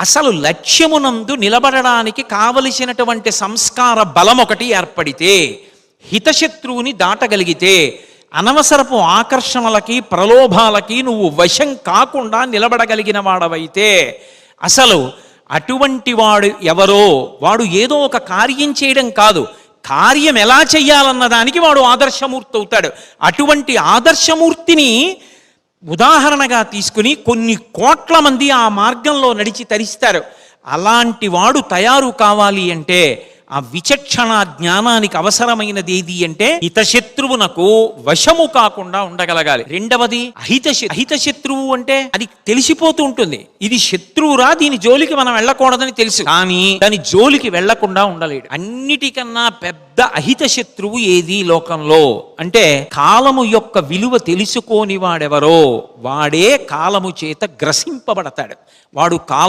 అసలు లక్ష్యమునందు నిలబడడానికి కావలసినటువంటి సంస్కార బలం ఒకటి ఏర్పడితే హితశత్రువుని దాటగలిగితే అనవసరపు ఆకర్షణలకి ప్రలోభాలకి నువ్వు వశం కాకుండా నిలబడగలిగిన వాడవైతే అసలు అటువంటి వాడు ఎవరో వాడు ఏదో ఒక కార్యం చేయడం కాదు. కార్యం ఎలా చెయ్యాలన్న దానికి వాడు ఆదర్శమూర్తి అవుతాడు అటువంటి ఆదర్శమూర్తిని ఉదాహరణగా తీసుకుని కొన్ని కోట్ల మంది ఆ మార్గంలో నడిచి తరిస్తారు. అలాంటి వాడు తయారు కావాలి అంటే ఆ విచక్షణ జ్ఞానానికి అవసరమైనది ఏది అంటే హితశత్రువునకు వశము కాకుండా ఉండగలగాలి. రెండవది అహిత అహిత శత్రువు అంటే అది తెలిసిపోతూ ఉంటుంది. ఇది శత్రువురా దీని జోలికి మనం వెళ్ళకూడదని తెలుసు. కానీ దాని జోలికి వెళ్ళకుండా ఉండలేడు. అన్నిటికన్నా పెద్ద అహిత శత్రువు ఏది లోకంలో? అంటే కాలము యొక్క విలువ తెలుసుకోని వాడెవరో? వాడే కాలము చేత గ్రసింపబడతాడు. వాడు కాల